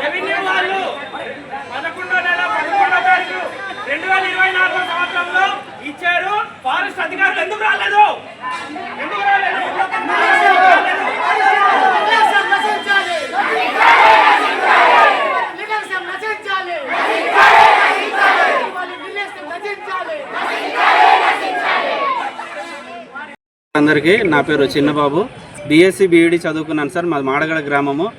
Revenue వాళ్ళు పదకొండో నెల పదకొండో తారీఖు రెండు వేల ఇరవై నాలుగో సంవత్సరంలో ఇచ్చారు. ఫారెస్ట్ అధికారులు ఎందుకు రాలేదు? ఎందుకు రాలేదు? అందరికీ నా పేరు చిన్నబాబు. బీఎస్సీ బీఈడి చదువుకున్నాను సార్. మాది మాడగడ గ్రామము.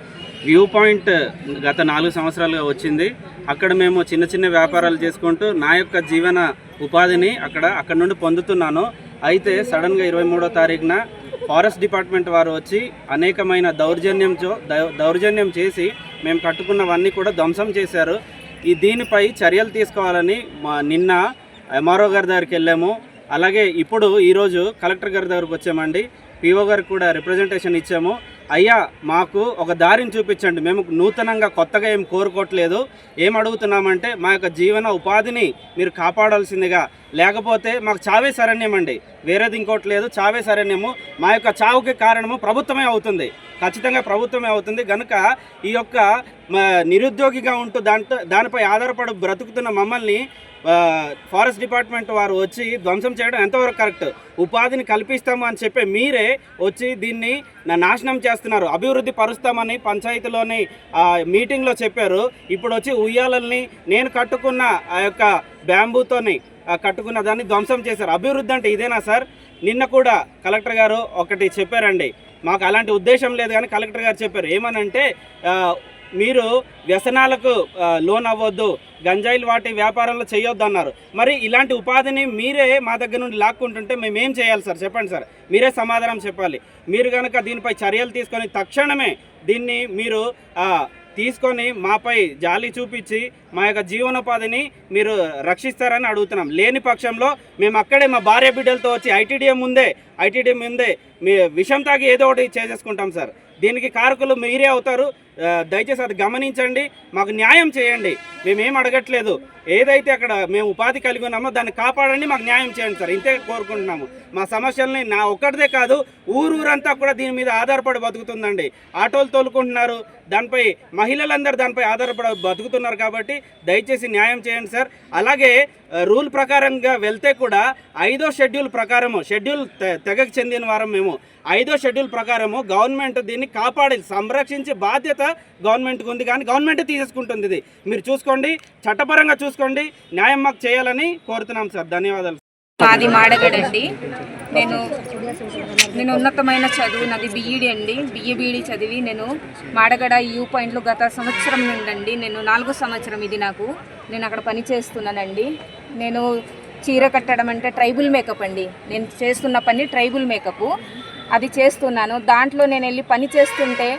వ్యూ పాయింట్ గత నాలుగు సంవత్సరాలుగా వచ్చింది. అక్కడ మేము చిన్న చిన్న వ్యాపారాలు చేసుకుంటూ నా యొక్క జీవన ఉపాధిని అక్కడ అక్కడ నుండి పొందుతున్నాను. అయితే సడన్గా ఇరవై మూడో తారీఖున ఫారెస్ట్ డిపార్ట్మెంట్ వారు వచ్చి అనేకమైన దౌర్జన్యంతో దౌ- దౌర్జన్యం చేసి మేము కట్టుకున్నవన్నీ కూడా ధ్వంసం చేశారు. ఈ దీనిపై చర్యలు తీసుకోవాలని మా నిన్న ఎంఆర్ఓ గారి దగ్గరికి వెళ్ళాము. అలాగే ఇప్పుడు ఈరోజు కలెక్టర్ గారి దగ్గరకు వచ్చామండి. పీఓ గారికి కూడా రిప్రజెంటేషన్ ఇచ్చాము. అయ్యా మాకు ఒక దారిని చూపించండి. మేము నూతనంగా కొత్తగా ఏం కోరుకోవట్లేదు. ఏం అడుగుతున్నామంటే మా యొక్క జీవన ఉపాధిని మీరు కాపాడాల్సిందిగా. లేకపోతే మాకు చావే శరణ్యం అండి. వేరేది ఇంకోటి లేదు చావే శరణ్యము. మా యొక్క చావుకి కారణము ప్రభుత్వమే అవుతుంది. ఖచ్చితంగా ప్రభుత్వమే అవుతుంది. కనుక ఈ యొక్క నిరుద్యోగిగా ఉంటూ దాంట్లో దానిపై ఆధారపడి బ్రతుకుతున్న మమ్మల్ని ఫారెస్ట్ డిపార్ట్మెంట్ వారు వచ్చి ధ్వంసం చేయడం ఎంతవరకు కరెక్ట్? ఉపాధిని కల్పిస్తాము అని చెప్పి మీరే వచ్చి దీన్ని నాశనం చేస్తున్నారు అభివృద్ధి పరుస్తామని పంచాయతీలోని మీటింగ్లో చెప్పారు. ఇప్పుడు వచ్చి ఉయ్యాలల్ని నేను కట్టుకున్న ఆ యొక్క బ్యాంబూతోని కట్టుకున్న దాన్ని ధ్వంసం చేశారు. అభివృద్ధి అంటే ఇదేనా సార్? నిన్న కూడా కలెక్టర్ గారు ఒకటి చెప్పారండి. మాకు అలాంటి ఉద్దేశం లేదు కానీ కలెక్టర్ గారు చెప్పారు. ఏమనంటే మీరు వ్యసనాలకు లోన్ అవ్వద్దు గంజాయిలు వాటి వ్యాపారంలో చేయొద్దు అన్నారు మరి ఇలాంటి ఉపాధిని మీరే మా దగ్గర నుండి లాక్కుంటుంటే మేమేం చేయాలి సార్? చెప్పండి సార్. మీరే సమాధానం చెప్పాలి. మీరు కనుక దీనిపై చర్యలు తీసుకొని తక్షణమే దీన్ని మీరు తీసుకొని మాపై జాలి చూపించి మా యొక్క జీవనోపాధిని మీరు రక్షిస్తారని అడుగుతున్నాం. లేని పక్షంలో మేము అక్కడే మా భార్య బిడ్డలతో వచ్చి ఐటీడీఎం ముందే ఐటీడీఎం ముందే మీ విషం తాగి ఏదో ఒకటి చేసేసుకుంటాం సార్. దీనికి కారకులు మీరే అవుతారు. దయచేసి అది గమనించండి. మాకు న్యాయం చేయండి. మేమేం అడగట్లేదు. ఏదైతే అక్కడ మేము ఉపాధి కలిగి ఉన్నామో దాన్ని కాపాడండి మాకు న్యాయం చేయండి సార్. ఇంతే కోరుకుంటున్నాము. మా సమస్యల్ని నా ఒక్కటిదే కాదు ఊరూరంతా కూడా దీని మీద ఆధారపడి బతుకుతుందండి. ఆటోలు తోలుకుంటున్నారు. దానిపై మహిళలందరూ దానిపై ఆధారపడి బతుకుతున్నారు కాబట్టి దయచేసి న్యాయం చేయండి సార్. అలాగే రూల్ ప్రకారంగా వెళ్తే కూడా ఐదో షెడ్యూల్ ప్రకారము షెడ్యూల్ తె- తెగకు చెందిన వారం మేము ఐదో షెడ్యూల్ ప్రకారము గవర్నమెంట్ దీన్ని కాపాడి సంరక్షించే బాధ్యత గవర్నమెంట్కి ఉంది. కానీ గవర్నమెంట్ తీసేసుకుంటుంది ఇది. మీరు చూసుకోండి చట్టపరంగా చూసుకోండి న్యాయం మాకు చేయాలని కోరుతున్నాం సార్. ధన్యవాదాలు. మాది మాడగడండి నేను నేను ఉన్నతమైన చదువు నాది బీఈడి అండి. బిఏ బీఈడి చదివి నేను మాడగడ యూ పాయింట్లో గత సంవత్సరం నుండండి. నేను నాలుగో సంవత్సరం ఇది నాకు. నేను అక్కడ పని చేస్తున్నానండి. నేను చీర కట్టడం అంటే ట్రైబుల్ మేకప్ అండి. నేను చేస్తున్న పని ట్రైబుల్ మేకప్. అది చేస్తున్నాను. దాంట్లో నేను వెళ్ళి పని చేస్తుంటే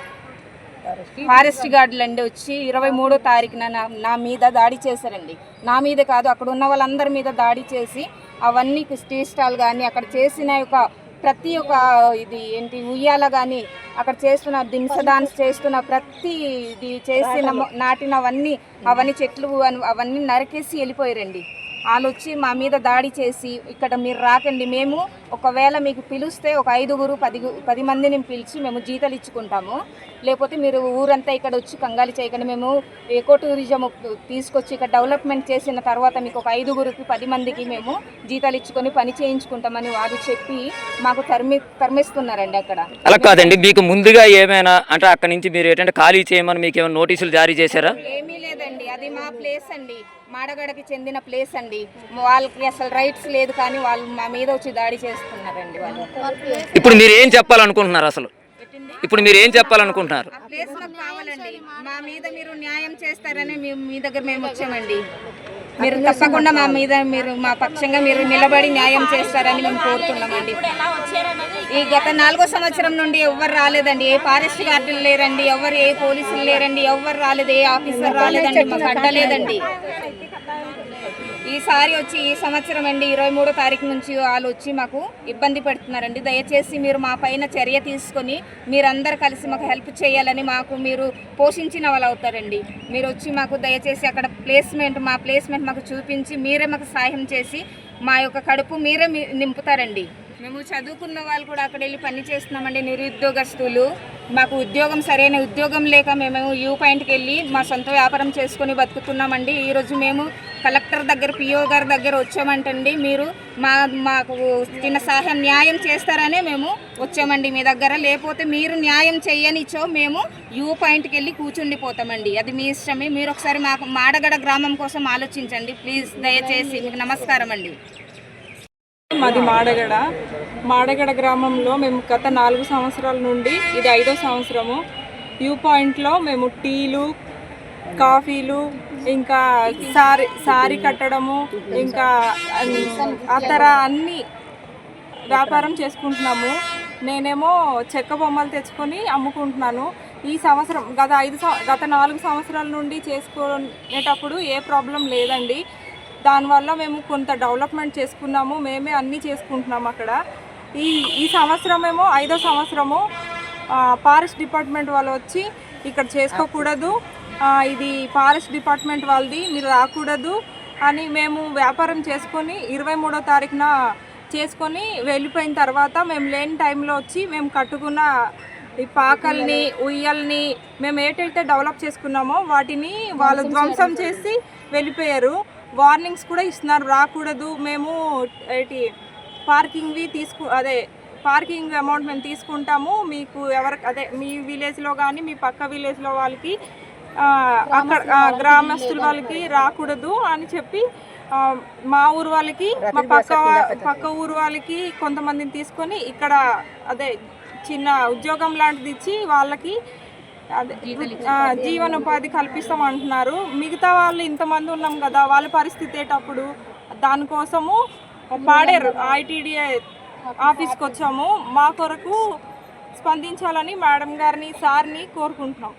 ఫారెస్ట్ గార్డులండి వచ్చి ఇరవై మూడో తారీఖున నా నా మీద దాడి చేశారండి. నా మీద కాదు అక్కడ ఉన్న వాళ్ళందరి మీద దాడి చేసి అవన్నీ టీ స్టాల్ కానీ అక్కడ చేసిన యొక్క ప్రతి ఒక్క ఇది ఏంటి ఉయ్యాల కానీ అక్కడ చేస్తున్న దింస డాన్స్ చేస్తున్న ప్రతి ఇది చేసిన నాటినవన్నీ అవన్నీ చెట్లు అవన్నీ నరికేసి వెళ్ళిపోయారండి. వాళ్ళు వచ్చి మా మీద దాడి చేసి ఇక్కడ మీరు రాకండి మేము ఒకవేళ మీకు పిలిస్తే ఒక ఐదుగురు పది పది మందిని పిలిచి మేము జీతాలు ఇచ్చుకుంటాము. లేకపోతే మీరు ఊరంతా ఇక్కడ వచ్చి కంగాలి చేయకండి. మేము ఎకో టూరిజం తీసుకొచ్చి ఇక్కడ డెవలప్మెంట్ చేసిన తర్వాత మీకు ఒక ఐదుగురికి పది మందికి మేము జీతాలు ఇచ్చుకొని పని చేయించుకుంటామని వారు చెప్పి మాకు తరిమి తరిమిస్తున్నారండి అక్కడ. అలా కాదండి. మీకు ముందుగా ఏమైనా అంటే అక్కడ నుంచి మీరు ఏంటంటే ఖాళీ చేయమని మీకు ఏమైనా నోటీసులు జారీ చేశారా? ఏమీ లేదండి. అది మా ప్లేస్ అండి. మాడగడకి చెందిన ప్లేస్ అండి. వాళ్ళకి అసలు రైట్స్ లేదు కానీ వాళ్ళు మా మీద వచ్చి దాడి వాళ్ళు. ఇప్పుడు మీరు ఏం చెప్పాలనుకుంటున్నారు అసలు? ఇప్పుడు మీరు ఏం చెప్పాలనుకుంటున్నారు? ఆ ప్లేస్ మాకు కావాలండి. మా మీద మీరు న్యాయం చేస్తారని మేము మీ దగ్గర మేము వచ్చామండి. మీరు తప్పకుండా మా మీద మీరు మా పక్షంగా మీరు నిలబడి న్యాయం చేస్తారని మేము కోరుతున్నామండి. ఈ గత నాలుగో సంవత్సరం నుండి ఎవ్వరు రాలేదండి. ఏ ఫారెస్ట్ గార్డులు లేరండి ఎవరు ఏ పోలీసులు లేరండి ఎవ్వరు రాలేదు ఏ ఆఫీసర్ రాలేదండి మాకు అడ్డలేదండి. ఈసారి వచ్చి ఈ సంవత్సరం అండి ఇరవై మూడో తారీఖు నుంచి వాళ్ళు వచ్చి మాకు ఇబ్బంది పెడుతున్నారండి. దయచేసి మీరు మా పైన చర్య తీసుకొని మీరందరు కలిసి మాకు హెల్ప్ చేయాలని మాకు మీరు పోషించిన వాళ్ళు అవుతారండి. మీరు వచ్చి మాకు దయచేసి అక్కడ ప్లేస్మెంట్ మా ప్లేస్మెంట్ మాకు చూపించి మీరే మాకు సహాయం చేసి మా యొక్క కడుపు మీరే మీ- నింపుతారండి. మేము చదువుకున్న వాళ్ళు కూడా అక్కడ వెళ్ళి పని చేస్తున్నామండి నిరుద్యోగస్తులు. మాకు ఉద్యోగం సరైన ఉద్యోగం లేక మేము యూ పాయింట్కి వెళ్ళి మా సొంత వ్యాపారం చేసుకొని బతుకుతున్నామండి. ఈరోజు మేము కలెక్టర్ దగ్గర పిఓ గారి దగ్గర వచ్చామంటండి. మీరు మా మాకు చిన్న సహాయం న్యాయం చేస్తారనే మేము వచ్చామండి మీ దగ్గర. లేకపోతే మీరు న్యాయం చేయనిచ్చో మేము యూ పాయింట్కి వెళ్ళి కూర్చుండిపోతామండి అది మీ ఇష్టమే. మీరు ఒకసారి మాకు మాడగడ గ్రామం కోసం ఆలోచించండి. ప్లీజ్ దయచేసి మీకు నమస్కారం అండి మాది మాడగడ. మాడగడ గ్రామంలో మేము గత నాలుగు సంవత్సరాల నుండి ఇది ఐదో సంవత్సరము. వ్యూ పాయింట్లో మేము టీలు కాఫీలు ఇంకా సారీ సారీ కట్టడము ఇంకా అతర అన్ని వ్యాపారం చేసుకుంటున్నాము. నేనేమో చెక్క బొమ్మలు తెచ్చుకొని అమ్ముకుంటున్నాను. ఈ సంవత్సరం గత ఐదు గత నాలుగు సంవత్సరాల నుండి చేసుకునేటప్పుడు ఏ ప్రాబ్లం లేదండి. దానివల్ల మేము కొంత డెవలప్మెంట్ చేసుకున్నాము. మేమే అన్నీ చేసుకుంటున్నాము అక్కడ. ఈ ఈ సంవత్సరం ఏమో ఐదో సంవత్సరము ఫారెస్ట్ డిపార్ట్మెంట్ వాళ్ళు వచ్చి ఇక్కడ చేసుకోకూడదు. ఇది ఫారెస్ట్ డిపార్ట్మెంట్ వాళ్ళది మీరు రాకూడదు అని మేము వ్యాపారం చేసుకొని ఇరవై మూడో తారీఖున చేసుకొని వెళ్ళిపోయిన తర్వాత మేము లేని టైంలో వచ్చి మేము కట్టుకున్న ఈ పాకల్ని ఉయ్యల్ని మేము ఏటైతే డెవలప్ చేసుకున్నామో వాటిని వాళ్ళు ధ్వంసం చేసి వెళ్ళిపోయారు. వార్నింగ్స్ కూడా ఇస్తున్నారు రాకూడదు. మేము ఏంటి పార్కింగ్వి తీసుకు అదే పార్కింగ్ అమౌంట్ మేము తీసుకుంటాము. మీకు ఎవరికి అదే మీ విలేజ్లో కానీ మీ పక్క విలేజ్లో వాళ్ళకి అక్కడ గ్రామస్తుల వాళ్ళకి రాకూడదు అని చెప్పి మా ఊరు వాళ్ళకి మా పక్క పక్క ఊరు వాళ్ళకి కొంతమందిని తీసుకొని ఇక్కడ అదే చిన్న ఉద్యోగం లాంటిది ఇచ్చి వాళ్ళకి జీవనోపాధి కల్పిస్తాం అంటున్నారు మిగతా వాళ్ళు ఇంతమంది ఉన్నాం కదా వాళ్ళ పరిస్థితి ఏటప్పుడు? దానికోసము పాడేరు. ఐటీడీఏ ఆఫీస్కి వచ్చాము మా కొరకు స్పందించాలని మేడం గారిని సార్ని కోరుకుంటున్నాం.